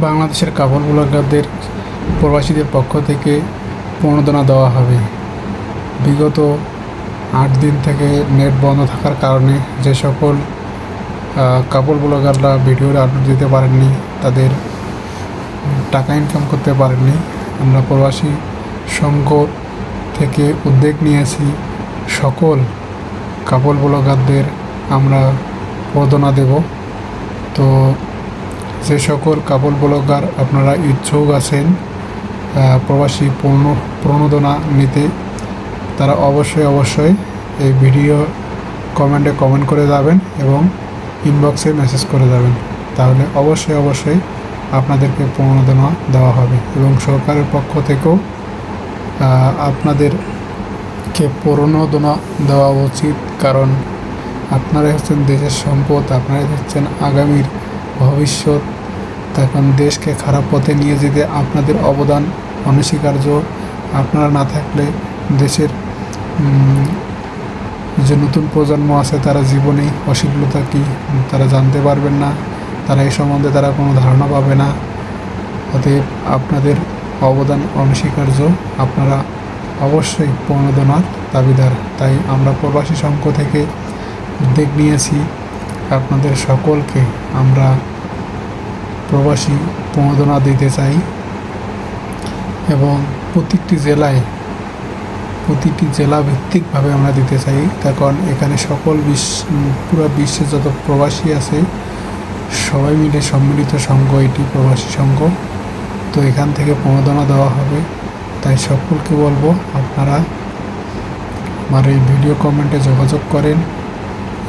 বাংলাদেশের কাপড় ব্লগারদের প্রবাসীদের পক্ষ থেকে প্রণোদনা দেওয়া হবে। বিগত আট দিন থেকে নেট বন্ধ থাকার কারণে যে সকল কাপড় ব্লগাররা ভিডিওর আপলোড দিতে পারেননি, তাদের টাকা ইনকাম করতে পারেননি। আমরা প্রবাসী সংঘ থেকে উদ্যোগ নিয়েছি, সকল কাপড় ব্লগারদের আমরা প্রণোদনা দেব। তো যে সকল কাপড় ব্লগার আপনারা ইচ্ছুক আছেন প্রবাসী পণ্য, প্রণোদনা নিতে, তারা অবশ্যই অবশ্যই এই ভিডিও কমেন্টে কমেন্ট করে যাবেন এবং ইনবক্সে মেসেজ করে যাবেন। তাহলে অবশ্যই অবশ্যই আপনাদেরকে প্রণোদনা দেওয়া হবে এবং সরকারের পক্ষ থেকেও আপনাদেরকে প্রণোদনা দেওয়া উচিত। কারণ আপনারাই হচ্ছেন দেশের সম্পদ, আপনারাই হচ্ছেন আগামীর ভবিষ্যৎ তখন দেশকে খারাপ পথে নিয়ে যেতে আপনাদের অবদান অনস্বীকার্য। আপনারা না থাকলে দেশের যে নতুন প্রজন্ম আছে, তারা জীবনে অশ্লীলতা কী তারা জানতে পারবেন না। তারা এই সম্বন্ধে তারা কোনো ধারণা পাবে না। অতএব আপনাদের অবদান অনস্বীকার্য। আপনারা অবশ্যই প্রণোদনার দাবিদার। তাই আমরা প্রবাসী সংঘ থেকে উদ্যোগ নিয়েছি। আপনাদের সকলকে আমরা প্রবাসী প্রণোদনা দিতে চাই এবং প্রতিটি জেলায় প্রতিটি জেলা ভিত্তিকভাবে আমরা দিতে চাই। তার কারণ এখানে সকল বিশ্ব পুরো বিশ্বে যত প্রবাসী আছে, সবাই মিলে সম্মিলিত সংঘ, এটি প্রবাসী সংঘ। তো এখান থেকে প্রণোদনা দেওয়া হবে। তাই সকলকে বলব, আপনারা আমার এই ভিডিও কমেন্টে যোগাযোগ করেন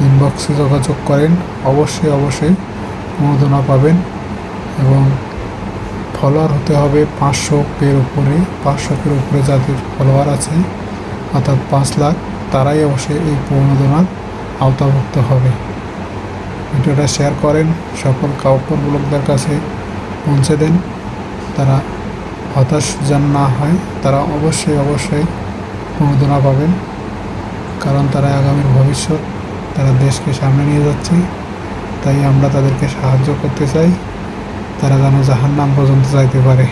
ইনবক্সে যোগাযোগ করেন। অবশ্যই অবশ্যই প্রণোদনা পাবেন। এবং ফলোয়ার হতে হবে পাঁচশো পের উপরে, পাঁচশো পের উপরে যাদের ফলোয়ার আছে, অর্থাৎ পাঁচ লাখ, তারাই অবশ্যই এই প্রণোদনার আওতাভুক্ত হবে। ভিডিওটা শেয়ার করেন, সকল কাপড় ব্লকদের কাছে পৌঁছে দেন। তারা হতাশ যেন না হয়, তারা অবশ্যই অবশ্যই প্রণোদনা পাবেন। কারণ তারা আগামীর ভবিষ্যৎ, তারা দেশকে সামনে নিয়ে যাচ্ছে। তাই আমরা তাদেরকে সাহায্য করতে চাই। তারা যেন জাহান্নাম পর্যন্ত যাইতে পারে